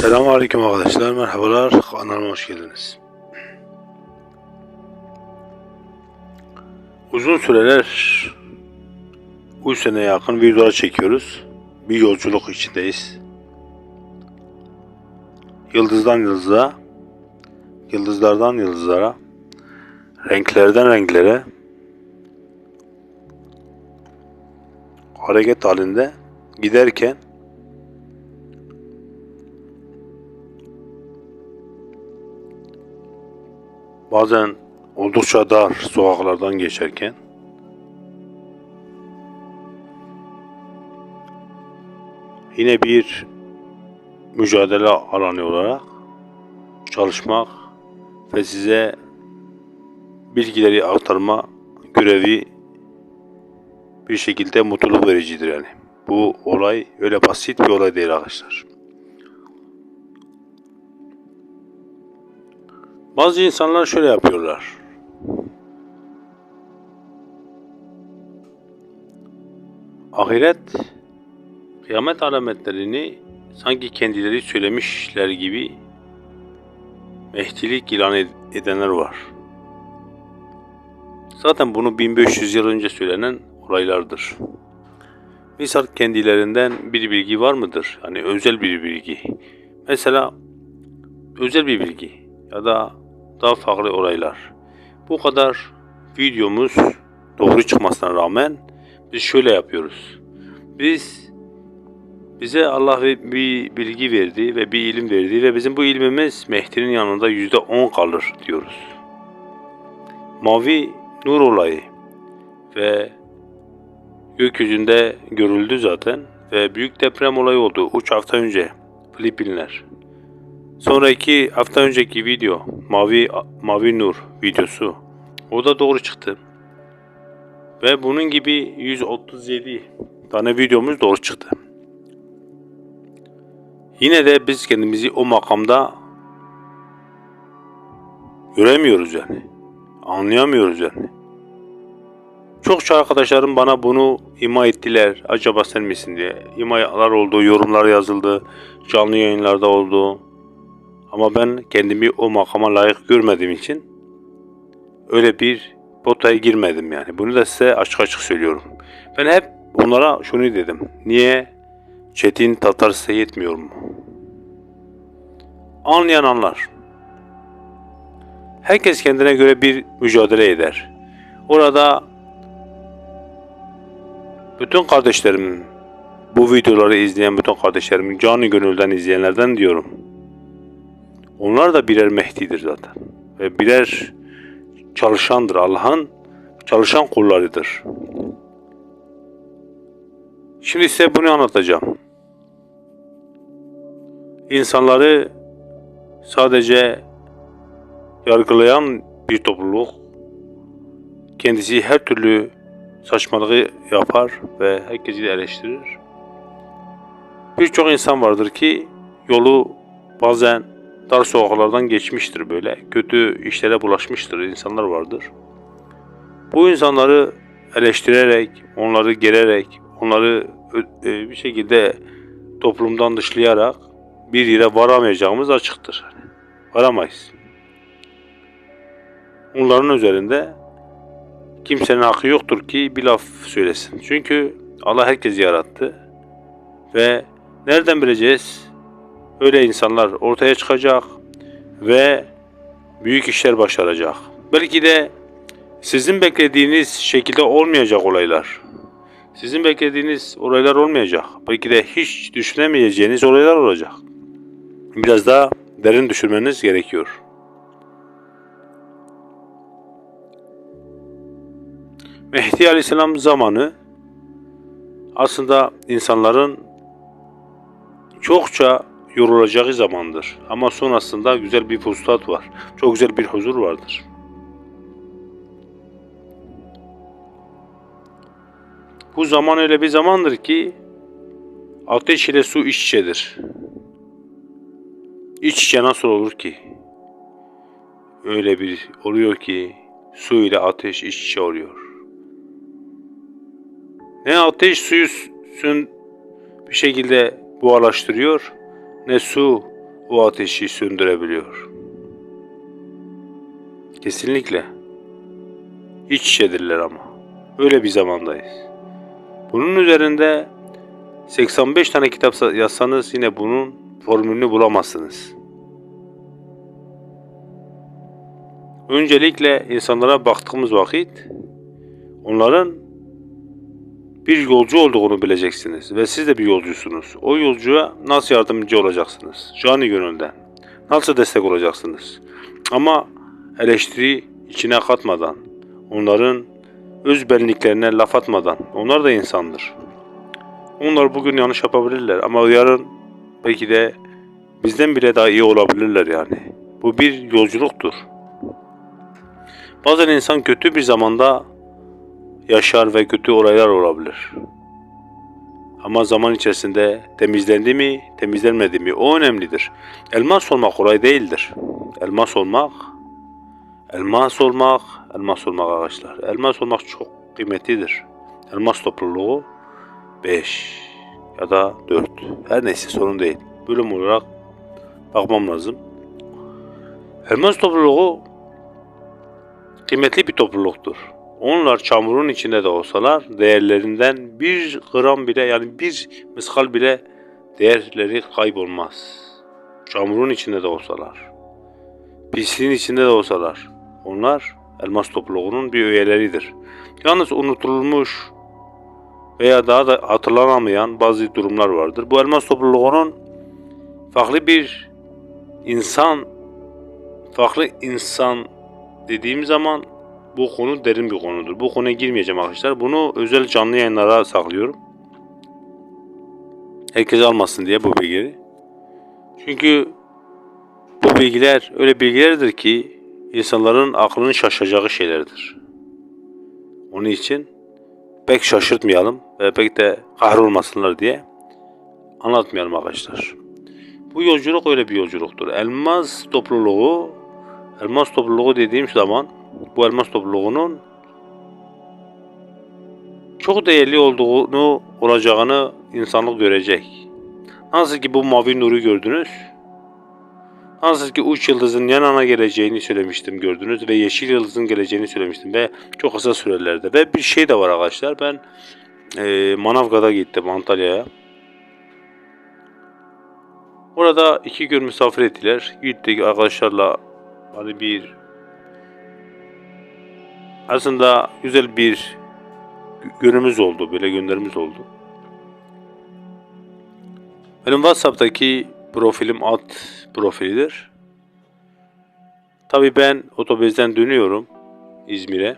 Selamünaleyküm arkadaşlar, merhabalar, kanalıma hoş geldiniz. Uzun süreler, 3 sene yakın videolar çekiyoruz. Bir yolculuk içindeyiz. Yıldızdan yıldıza, yıldızlardan yıldızlara, renklerden renklere, hareket halinde giderken Bazen oldukça dar sokaklardan geçerken yine bir mücadele alanı olarak çalışmak ve size bilgileri aktarma görevi bir şekilde mutluluk vericidir yani. Bu olay öyle basit bir olay değil arkadaşlar. Bazı insanlar şöyle yapıyorlar. Ahiret, kıyamet alametlerini sanki kendileri söylemişler gibi mehdilik ilan ed- edenler var. Zaten bunu 1500 yıl önce söylenen olaylardır. Misal kendilerinden bir bilgi var mıdır? Hani özel bir bilgi. Mesela özel bir bilgi ya da daha farklı olaylar. Bu kadar videomuz doğru çıkmasına rağmen biz şöyle yapıyoruz. Biz bize Allah bir bilgi verdi ve bir ilim verdi ve bizim bu ilmimiz Mehdi'nin yanında yüzde on kalır diyoruz. Mavi nur olayı ve gökyüzünde görüldü zaten ve büyük deprem olayı oldu 3 hafta önce Filipinler. Sonraki hafta önceki video Mavi Mavi Nur videosu. O da doğru çıktı. Ve bunun gibi 137 tane videomuz doğru çıktı. Yine de biz kendimizi o makamda göremiyoruz yani. Anlayamıyoruz yani. Çokça arkadaşlarım bana bunu ima ettiler. Acaba sen misin diye. İmalar oldu, yorumlar yazıldı, canlı yayınlarda oldu. Ama ben kendimi o makama layık görmediğim için öyle bir potaya girmedim yani. Bunu da size açık açık söylüyorum. Ben hep onlara şunu dedim. Niye Çetin Tatar size yetmiyor mu? Anlayan anlar. Herkes kendine göre bir mücadele eder. Orada bütün kardeşlerimin, bu videoları izleyen bütün kardeşlerimin canı gönülden izleyenlerden diyorum. Onlar da birer Mehdi'dir zaten. Ve birer çalışandır. Allah'ın çalışan kullarıdır. Şimdi size bunu anlatacağım. İnsanları sadece yargılayan bir topluluk kendisi her türlü saçmalığı yapar ve herkesi de eleştirir. Birçok insan vardır ki yolu bazen dar sokaklardan geçmiştir böyle. Kötü işlere bulaşmıştır insanlar vardır. Bu insanları eleştirerek, onları gererek, onları e, bir şekilde toplumdan dışlayarak bir yere varamayacağımız açıktır. Varamayız. Onların üzerinde kimsenin hakkı yoktur ki bir laf söylesin. Çünkü Allah herkesi yarattı ve nereden bileceğiz? Öyle insanlar ortaya çıkacak ve büyük işler başaracak. Belki de sizin beklediğiniz şekilde olmayacak olaylar. Sizin beklediğiniz olaylar olmayacak. Belki de hiç düşünemeyeceğiniz olaylar olacak. Biraz daha derin düşünmeniz gerekiyor. Mehdi Aleyhisselam zamanı aslında insanların çokça yorulacağı zamandır. Ama sonrasında güzel bir fustat var. Çok güzel bir huzur vardır. Bu zaman öyle bir zamandır ki ateş ile su iç içedir. İç içe nasıl olur ki? Öyle bir oluyor ki su ile ateş iç içe oluyor. Ne ateş suyu sün bir şekilde buharlaştırıyor ne su o ateşi söndürebiliyor. Kesinlikle. İç içedirler ama. Öyle bir zamandayız. Bunun üzerinde 85 tane kitap sa- yazsanız yine bunun formülünü bulamazsınız. Öncelikle insanlara baktığımız vakit onların bir yolcu olduğunu bileceksiniz ve siz de bir yolcusunuz. O yolcuya nasıl yardımcı olacaksınız? Cani gönülden. Nasıl destek olacaksınız? Ama eleştiri içine katmadan, onların öz benliklerine laf atmadan, onlar da insandır. Onlar bugün yanlış yapabilirler ama yarın belki de bizden bile daha iyi olabilirler yani. Bu bir yolculuktur. Bazen insan kötü bir zamanda yaşar ve kötü olaylar olabilir. Ama zaman içerisinde temizlendi mi, temizlenmedi mi o önemlidir. Elmas olmak kolay değildir. Elmas olmak, elmas olmak, elmas olmak arkadaşlar. Elmas olmak çok kıymetlidir. Elmas topluluğu 5 ya da 4. Her neyse sorun değil. Bölüm olarak bakmam lazım. Elmas topluluğu kıymetli bir topluluktur. Onlar çamurun içinde de olsalar değerlerinden bir gram bile yani bir miskal bile değerleri kaybolmaz. Çamurun içinde de olsalar. Pisliğin içinde de olsalar. Onlar elmas topluluğunun bir üyeleridir. Yalnız unutulmuş veya daha da hatırlanamayan bazı durumlar vardır. Bu elmas topluluğunun farklı bir insan farklı insan dediğim zaman bu konu derin bir konudur. Bu konuya girmeyeceğim arkadaşlar. Bunu özel canlı yayınlara saklıyorum. Herkes almasın diye bu bilgileri. Çünkü bu bilgiler öyle bilgilerdir ki insanların aklının şaşacağı şeylerdir. Onun için pek şaşırtmayalım ve pek de kahrolmasınlar diye anlatmayalım arkadaşlar. Bu yolculuk öyle bir yolculuktur. Elmas topluluğu, elmas topluluğu dediğim zaman bu elmas topluluğunun çok değerli olduğunu olacağını insanlık görecek. Nasıl ki bu mavi nuru gördünüz. Nasıl ki uç yıldızın yan yana geleceğini söylemiştim gördünüz ve yeşil yıldızın geleceğini söylemiştim ve çok kısa sürelerde ve bir şey de var arkadaşlar ben e, Manavgat'a gittim Antalya'ya. Orada iki gün misafir ettiler. Gittik arkadaşlarla hani bir aslında güzel bir günümüz oldu. Böyle günlerimiz oldu. Benim WhatsApp'taki profilim at profilidir. Tabii ben otobüsten dönüyorum İzmir'e.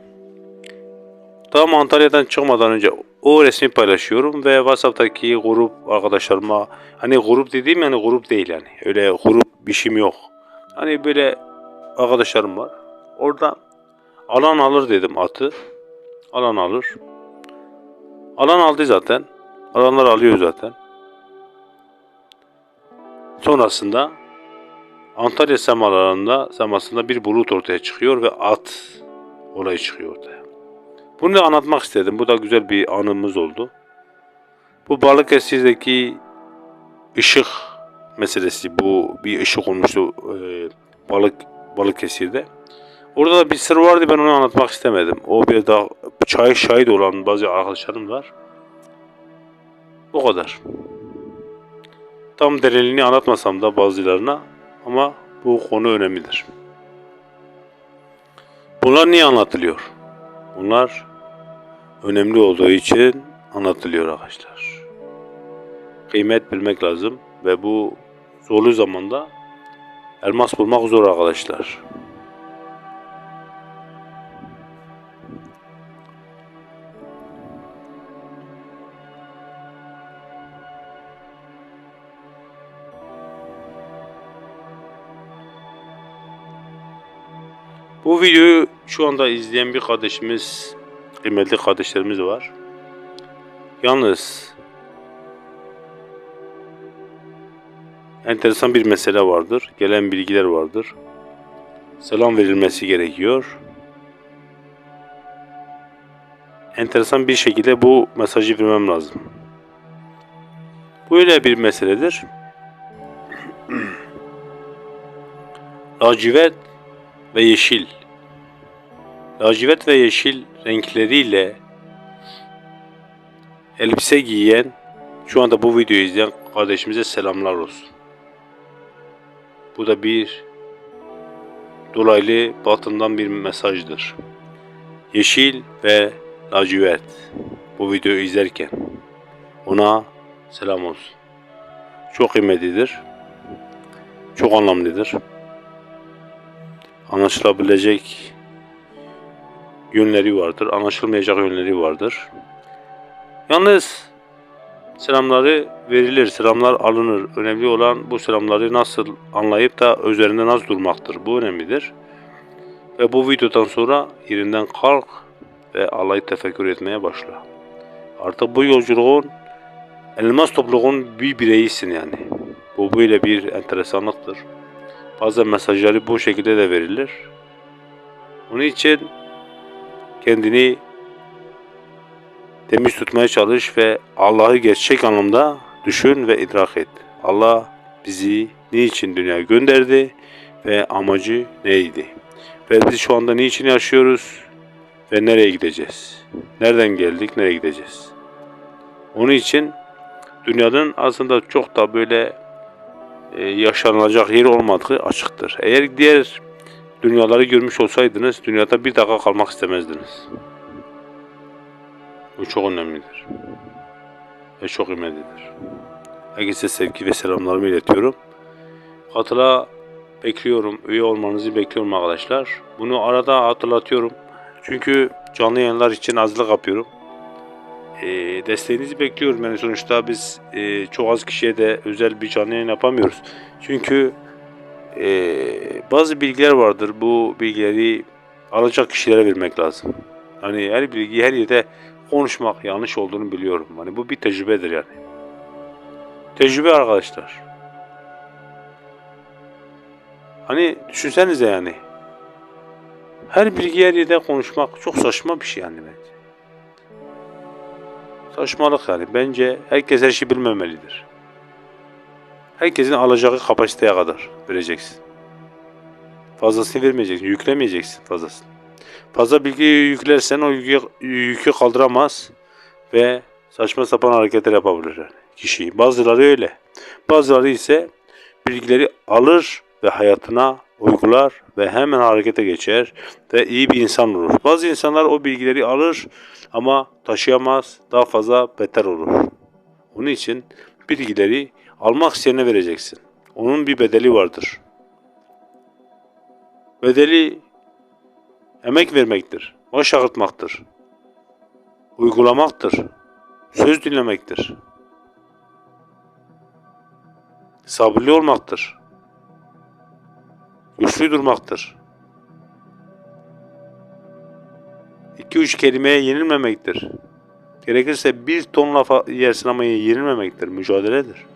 Tam Antalya'dan çıkmadan önce o resmi paylaşıyorum ve WhatsApp'taki grup arkadaşlarıma hani grup dediğim yani grup değil yani. Öyle grup bir şeyim yok. Hani böyle arkadaşlarım var. Orada alan alır dedim atı. Alan alır. Alan aldı zaten. Alanlar alıyor zaten. Sonrasında Antalya semalarında semasında bir bulut ortaya çıkıyor ve at olayı çıkıyor ortaya. Bunu da anlatmak istedim. Bu da güzel bir anımız oldu. Bu Balıkesir'deki ışık meselesi. Bu bir ışık olmuştu e, balık Balıkesir'de. Orada da bir sır vardı ben onu anlatmak istemedim. O bir daha çay şahit olan bazı arkadaşlarım var. O kadar. Tam derinliğini anlatmasam da bazılarına ama bu konu önemlidir. Bunlar niye anlatılıyor? Bunlar önemli olduğu için anlatılıyor arkadaşlar. Kıymet bilmek lazım ve bu zorlu zamanda elmas bulmak zor arkadaşlar. Bu videoyu şu anda izleyen bir kardeşimiz, kıymetli kardeşlerimiz var. Yalnız enteresan bir mesele vardır. Gelen bilgiler vardır. Selam verilmesi gerekiyor. Enteresan bir şekilde bu mesajı vermem lazım. Bu öyle bir meseledir. lacivert ve yeşil. Lacivert ve yeşil renkleriyle elbise giyen, şu anda bu videoyu izleyen kardeşimize selamlar olsun. Bu da bir dolaylı batından bir mesajdır. Yeşil ve lacivert bu videoyu izlerken ona selam olsun. Çok kıymetlidir. Çok anlamlıdır. Anlaşılabilecek yönleri vardır. Anlaşılmayacak yönleri vardır. Yalnız selamları verilir, selamlar alınır. Önemli olan bu selamları nasıl anlayıp da üzerinde nasıl durmaktır. Bu önemlidir. Ve bu videodan sonra yerinden kalk ve Allah'ı tefekkür etmeye başla. Artık bu yolculuğun elmas topluluğun bir bireyisin yani. Bu böyle bir enteresanlıktır. Bazen mesajları bu şekilde de verilir. Onun için kendini temiz tutmaya çalış ve Allah'ı gerçek anlamda düşün ve idrak et. Allah bizi niçin dünyaya gönderdi ve amacı neydi? Ve biz şu anda niçin yaşıyoruz ve nereye gideceğiz? Nereden geldik, nereye gideceğiz? Onun için dünyanın aslında çok da böyle e, yaşanılacak yer olmadığı açıktır. Eğer diğer dünyaları görmüş olsaydınız dünyada bir dakika kalmak istemezdiniz. Bu çok önemlidir. Ve çok kıymetlidir. Herkese sevgi ve selamlarımı iletiyorum. Katıla bekliyorum. Üye olmanızı bekliyorum arkadaşlar. Bunu arada hatırlatıyorum. Çünkü canlı yayınlar için hazırlık yapıyorum. E, desteğinizi bekliyorum. Yani sonuçta biz e, çok az kişiye de özel bir canlı yayın yapamıyoruz. Çünkü e, bazı bilgiler vardır. Bu bilgileri alacak kişilere vermek lazım. Hani her bilgi her yerde konuşmak yanlış olduğunu biliyorum. Hani bu bir tecrübedir yani. Tecrübe arkadaşlar. Hani düşünsenize yani. Her bilgi her yerde konuşmak çok saçma bir şey yani bence. Saçmalık yani. Bence herkes her şeyi bilmemelidir. Herkesin alacağı kapasiteye kadar vereceksin. Fazlasını vermeyeceksin, yüklemeyeceksin fazlasını. Fazla bilgi yüklersen o yükü, yükü kaldıramaz ve saçma sapan hareketler yapabilir yani kişi. Bazıları öyle. Bazıları ise bilgileri alır ve hayatına uygular ve hemen harekete geçer ve iyi bir insan olur. Bazı insanlar o bilgileri alır ama taşıyamaz, daha fazla beter olur. Onun için bilgileri almak isteyene vereceksin. Onun bir bedeli vardır. Bedeli emek vermektir, baş ağırtmaktır, uygulamaktır, söz dinlemektir, sabırlı olmaktır, güçlü durmaktır. İki üç kelimeye yenilmemektir. Gerekirse bir ton lafa yersin ama yenilmemektir, mücadeledir.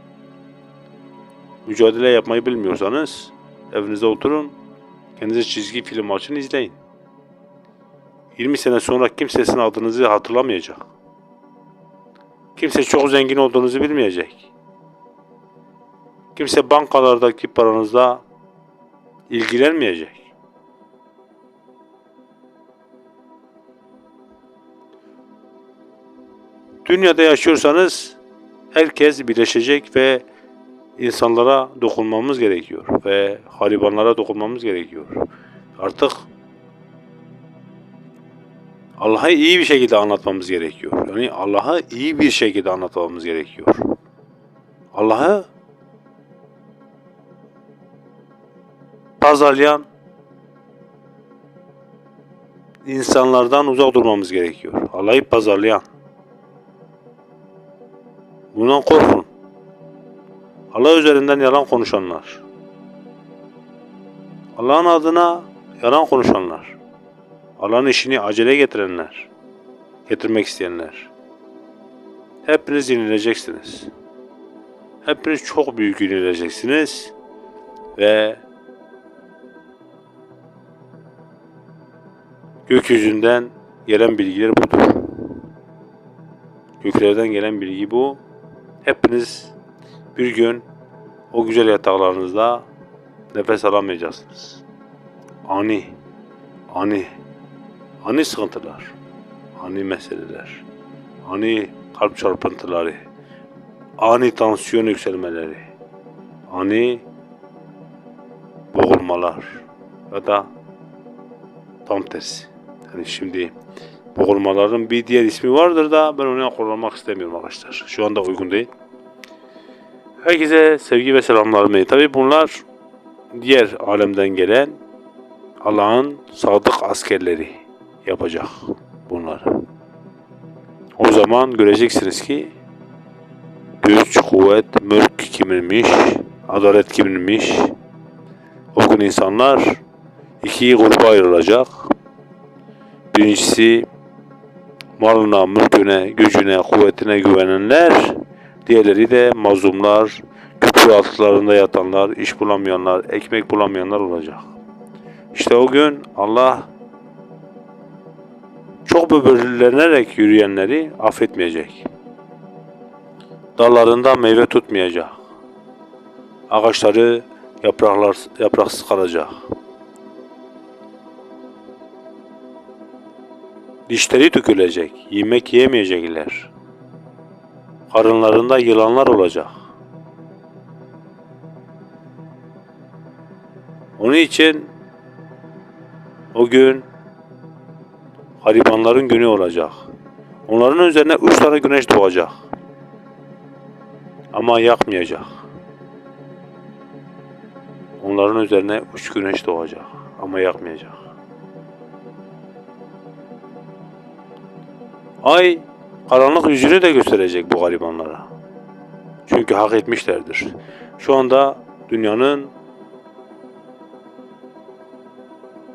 Mücadele yapmayı bilmiyorsanız evinizde oturun, kendinize çizgi film açın izleyin. 20 sene sonra kimse sizin adınızı hatırlamayacak. Kimse çok zengin olduğunuzu bilmeyecek. Kimse bankalardaki paranızla ilgilenmeyecek. Dünyada yaşıyorsanız herkes birleşecek ve insanlara dokunmamız gerekiyor ve haribanlara dokunmamız gerekiyor. Artık Allah'ı iyi bir şekilde anlatmamız gerekiyor. Yani Allah'ı iyi bir şekilde anlatmamız gerekiyor. Allah'ı pazarlayan insanlardan uzak durmamız gerekiyor. Allah'ı pazarlayan. Bundan korkun. Allah üzerinden yalan konuşanlar. Allah'ın adına yalan konuşanlar. Allah'ın işini acele getirenler. Getirmek isteyenler. Hepiniz yenileceksiniz. Hepiniz çok büyük yenileceksiniz. Ve gökyüzünden gelen bilgiler budur. Göklerden gelen bilgi bu. Hepiniz bir gün o güzel yataklarınızda nefes alamayacaksınız. Ani, ani, ani sıkıntılar, ani meseleler, ani kalp çarpıntıları, ani tansiyon yükselmeleri, ani boğulmalar ya da tam tersi. Yani şimdi boğulmaların bir diğer ismi vardır da ben onu kullanmak istemiyorum arkadaşlar. Şu anda uygun değil. Herkese sevgi ve selamlarımı. Tabi bunlar diğer alemden gelen Allah'ın sadık askerleri yapacak bunları. O zaman göreceksiniz ki güç, kuvvet, mülk kiminmiş, adalet kiminmiş. O gün insanlar iki gruba ayrılacak. Birincisi malına, mülküne, gücüne, kuvvetine güvenenler, diğerleri de mazlumlar, köprü altlarında yatanlar, iş bulamayanlar, ekmek bulamayanlar olacak. İşte o gün Allah çok böbürlenerek yürüyenleri affetmeyecek. Dallarında meyve tutmayacak. Ağaçları yapraklar, yapraksız kalacak. Dişleri dökülecek, yemek yiyemeyecekler. Karınlarında yılanlar olacak. Onun için o gün garibanların günü olacak. Onların üzerine üç tane güneş doğacak. Ama yakmayacak. Onların üzerine üç güneş doğacak. Ama yakmayacak. Ay karanlık yüzünü de gösterecek bu garibanlara. Çünkü hak etmişlerdir. Şu anda dünyanın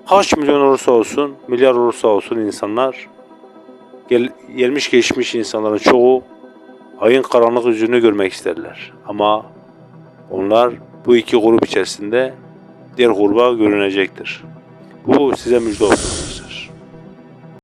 kaç milyon olursa olsun, milyar olursa olsun insanlar gel, gelmiş geçmiş insanların çoğu ayın karanlık yüzünü görmek isterler. Ama onlar bu iki grup içerisinde diğer gruba görünecektir. Bu size müjde olsun.